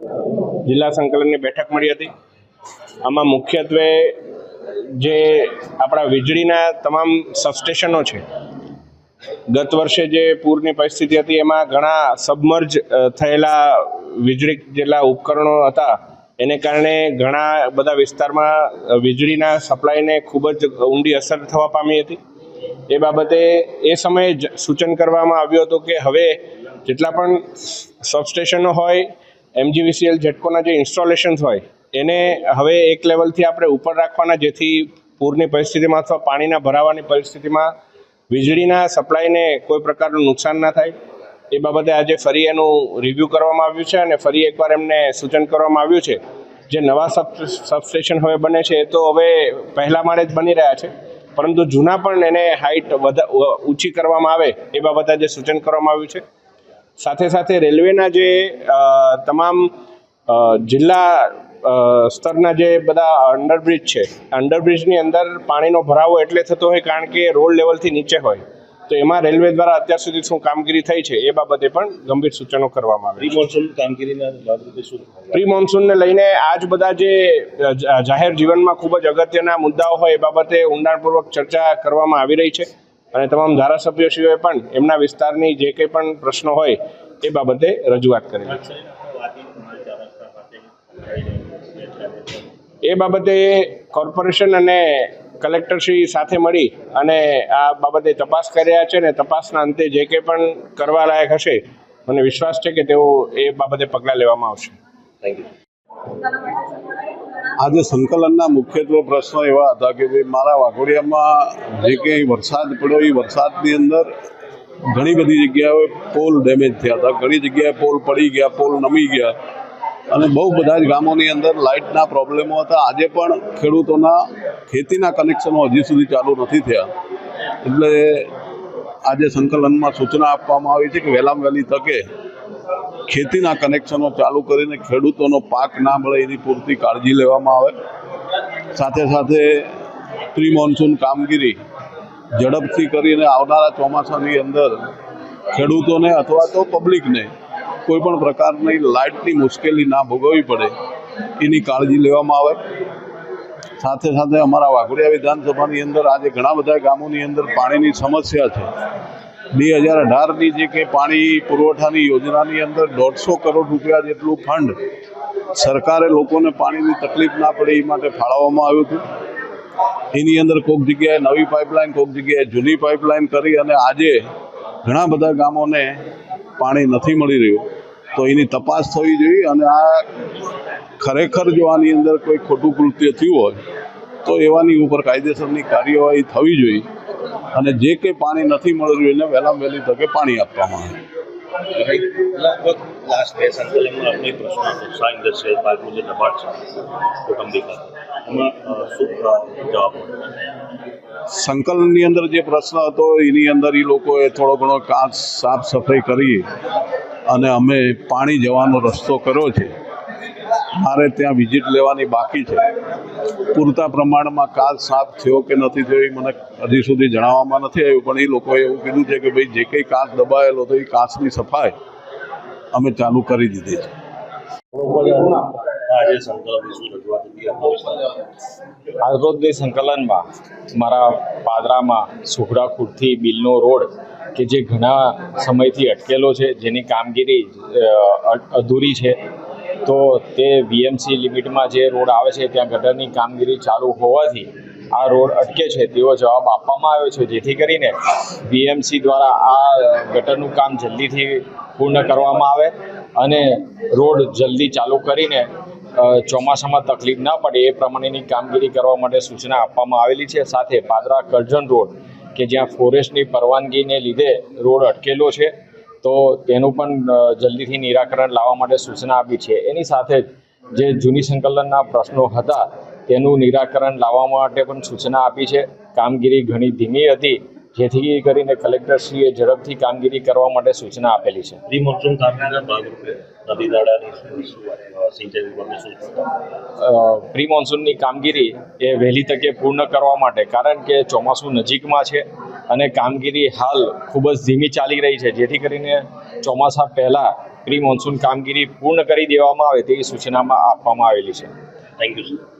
જિલ્લા સંકલનની બેઠક મળી હતી. આમાં મુખ્યત્વે જે આપણા વીજળીના તમામ સબસ્ટેશનો છે, ગત વર્ષે જે પૂરની પરિસ્થિતિ હતી, એમાં ઘણા સબમર્જ થયેલા વીજળી જેટલા ઉપકરણો હતા, એને કારણે ઘણા બધા વિસ્તારમાં વીજળીના સપ્લાયને ખૂબ જ ઊંડી અસર થવા પામી હતી. એ બાબતે એ સમયે સૂચન કરવામાં આવ્યું હતું કે હવે જેટલા પણ સબસ્ટેશનો હોય એમજીવીસીએલ જેટકોના જે ઇન્સ્ટોલેશન્સ હોય, એને હવે એક લેવલથી આપણે ઉપર રાખવાના, જેથી પૂરની પરિસ્થિતિમાં અથવા પાણીના ભરાવાની પરિસ્થિતિમાં વીજળીના સપ્લાયને કોઈ પ્રકારનું નુકસાન ના થાય. એ બાબતે આજે ફરી એનું રિવ્યૂ કરવામાં આવ્યું છે અને ફરી એકવાર એમને સૂચન કરવામાં આવ્યું છે. જે નવા સબ, સબસ્ટેશન હવે બને છે, એ તો હવે પહેલા માળે જ બની રહ્યા છે. પરંતુ જૂના પણ એને હાઇટ વધા ઊંચી કરવામાં આવે, એ બાબતે આજે સૂચન કરવામાં આવ્યું છે. સાથે સાથે રેલવેના જે તમામ જિલ્લા સ્તરના જે બધા અંડરબ્રિજ છે અંડરબ્રિજની અંદર પાણીનો ભરાવો એટલે થતો હોય કારણ કે રોડ લેવલથી નીચે હોય. તો એમાં રેલવે દ્વારા અત્યાર સુધી શું કામગીરી થઈ છે એ બાબતે પણ ગંભીર સૂચનો કરવામાં આવે. પ્રી મોન્સૂન કામગીરીના ભાગરૂપે શું? પ્રી મોન્સૂનને લઈને આજ બધા જે જાહેર જીવનમાં ખૂબ જ અગત્યના મુદ્દાઓ હોય એ બાબતે ઊંડાણપૂર્વક ચર્ચા કરવામાં આવી રહી છે. અને તમામ ધારાસભ્યશ્રીઓએ પણ એમના વિસ્તારની જે કંઈ પણ પ્રશ્નો હોય એ બાબતે રજૂઆત કરેલી એ બાબતે કોર્પોરેશન અને કલેક્ટરશ્રી સાથે મળી અને આ બાબતે તપાસ કર્યા છે અને તપાસના અંતે જે કંઈ પણ કરવા લાયક હશે, મને વિશ્વાસ છે કે તેઓ એ બાબતે પગલાં લેવામાં આવશે. થેન્ક યુ આજે સંકલનના મુખ્યત્વે પ્રશ્નો એવા હતા કે ભાઈ, મારા વાઘોડિયામાં જે કંઈ વરસાદ પડ્યો, એ વરસાદની અંદર ઘણી બધી જગ્યાએ પોલ ડેમેજ થયા હતા. ઘણી જગ્યાએ પોલ પડી ગયા, પોલ નમી ગયા. અને બહુ બધા જ ગામોની અંદર લાઇટના પ્રોબ્લેમો હતા. આજે પણ ખેડૂતોના ખેતીના કનેક્શનો હજી સુધી ચાલુ નથી થયા. એટલે આજે સંકલનમાં સૂચના આપવામાં આવી છે કે વહેલામાં વહેલી તકે ખેતીના કનેક્શનો ચાલુ કરીને ખેડૂતોનો પાક ના મળે એની પૂરતી કાળજી લેવામાં આવે. સાથે સાથે પ્રી મોન્સૂન કામગીરી ઝડપથી કરીને આવનારા ચોમાસાની અંદર ખેડૂતોને અથવા તો પબ્લિકને કોઈ પણ પ્રકારની લાઇટની મુશ્કેલી ના ભોગવવી પડે એની કાળજી લેવામાં આવે. સાથે સાથે અમારા વાઘોડિયા વિધાનસભાની અંદર આજે ઘણા બધા ગામોની અંદર પાણીની સમસ્યા છે. બે હજાર અઢારની જે કે પાણી પુરવઠાની યોજનાની અંદર દોઢસો કરોડ રૂપિયા જેટલું ફંડ સરકારે લોકોને પાણીની તકલીફ ના પડે એ માટે ફાળવવામાં આવ્યું હતું. એની અંદર કોઈક જગ્યાએ નવી પાઇપલાઇન, કોઈક જગ્યાએ જૂની પાઇપલાઇન કરી અને આજે ઘણા બધા ગામોને પાણી નથી મળી રહ્યું. તો એની તપાસ થવી જોઈએ અને આ ખરેખર જો આની અંદર કોઈ ખોટું કૃત્ય થયું હોય, તો એવાની ઉપર કાયદેસરની કાર્યવાહી થવી જોઈએ. અને જે કંઈ પાણી નથી મળ્યું એને વહેલામાં વહેલી તકે પાણી આપવામાં આવે. લગભગ લાસ્ટ બે સંકલનમાં આપણો પ્રશ્ન હતો ઇન્ડસ્ટ્રીયલ પાર્કનું જે દબાણ છે કૌટુંબિક. એમાં શું જવાબ સંકલનની અંદર જે પ્રશ્ન હતો એની અંદર એ લોકોએ થોડો ઘણો કાચ સાફ સફાઈ કરી અને અમે પાણી જવાનો રસ્તો કર્યો છે. મારે ત્યાં વિઝિટ લેવાની બાકી છે. પૂરતા પ્રમાણમાં કાચ સાફ થયો કે નથી થયો એ મને હજી સુધી જણાવવામાં નથી આવ્યું પણ એ લોકોએ એવું કીધું છે કે ભાઈ જે કંઈ કાચ દબાયેલો હતો એ કાચની સફાઈ અમે ચાલુ કરી દીધી છે. આજરોજની સંકલનમાં મારા પાદરામાં સુખડા ખુરથી બિલનો રોડ કે જે ઘણા સમયથી અટકેલો છે જેની કામગીરી અધૂરી છે તો તે વીએમસી લિમિટમાં જે રોડ આવે છે, ત્યાં ગટરની કામગીરી ચાલુ હોવાથી આ રોડ અટકે છે. તેવો જવાબ આપવામાં આવ્યો છે. જેથી કરીને વીએમસી દ્વારા આ ગટરનું કામ જલ્દીથી પૂર્ણ કરવામાં આવે અને રોડ જલ્દી ચાલુ કરીને ચોમાસામાં તકલીફ ના પડે એ પ્રમાણેની કામગીરી કરવા માટે સૂચના આપવામાં આવેલી છે. સાથે પાદરા કરજણ રોડ, કે જ્યાં ફોરેસ્ટની પરવાનગીને લીધે રોડ અટકેલો છે. તો તેનું પણ જલ્દીથી નિરાકરણ લાવવા માટે સૂચના આપી છે. એની સાથે જ જે જૂની સંકલનના પ્રશ્નો હતા તેનું નિરાકરણ લાવવા માટે પણ સૂચના આપી છે. કામગીરી ઘણી ધીમી હતી જેથી કરીને કલેક્ટરશ્રીએ ઝડપથી કામગીરી કરવા માટે સૂચના આપેલી છે. પ્રી મોન્સૂન કામગીરીના ભાગરૂપે નદી નાળાની મોન્સૂનની કામગીરી એ વહેલી તકે પૂર્ણ કરવા માટે કારણ કે ચોમાસું નજીકમાં છે. અને કામગીરી હાલ ખૂબ જ ધીમી ચાલી રહી છે. જેથી કરીને ચોમાસા પહેલાં પ્રી મોન્સૂન કામગીરી પૂર્ણ કરી દેવામાં આવે તેવી સૂચનામાં આપવામાં આવેલી છે. Thank you